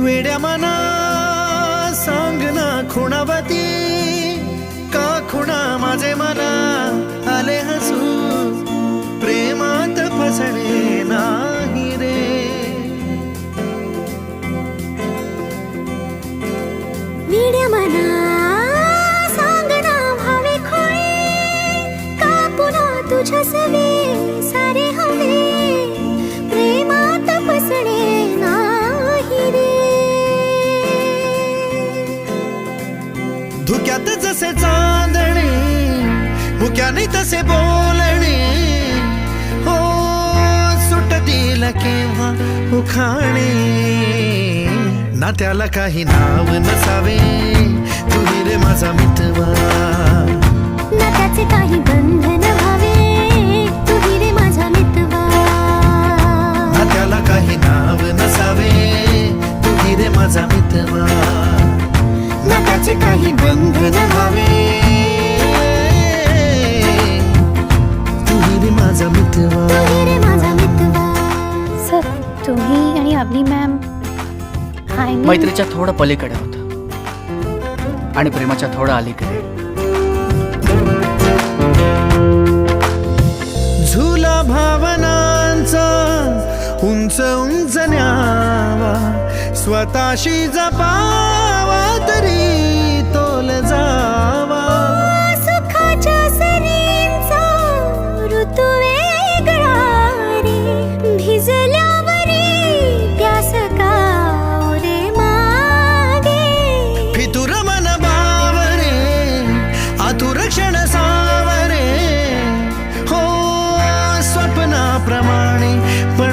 मना सांग ना खुणावती. का खुणा माझे मना? आले हसू. प्रेमात फसणे नाही रे. वेड्या मना सांगना भावे खोळे. का पुन्हा तुझ्या सवे धुक्यात जसे चांदणे मुक्याने तसे बोलणे. हो सुटतील केव्हा उखाणे. ना त्याला काही नाव नसावे तू रे माझा मितवा अवनी मॅम हाय मैत्रीच्या थोडं पलीकडे होत. आणि प्रेमाच्या थोडं अलीकडे. झुला भावनांचा उंच उंच न्यावा. स्वतःशी जपावा तरी.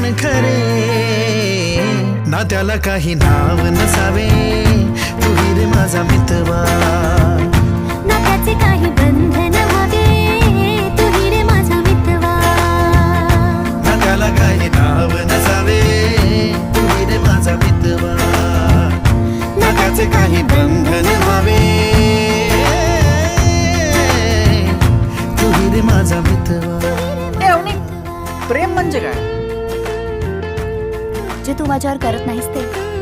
पण खरे ना त्याला काही नाव नसावे. तुही रे माझा मितवा. ना त्याचे काही बंधन व्हावे तू रे माझा मितवा. ना त्याला काही नाव नसावे. तुही रे माझा मितवा. ना त्याचे काही बंधन व्हावे तुही रे माझा मितवा. प्रेम म्हणजे काय? जे तू माझ्यावर करत नाहीस ते.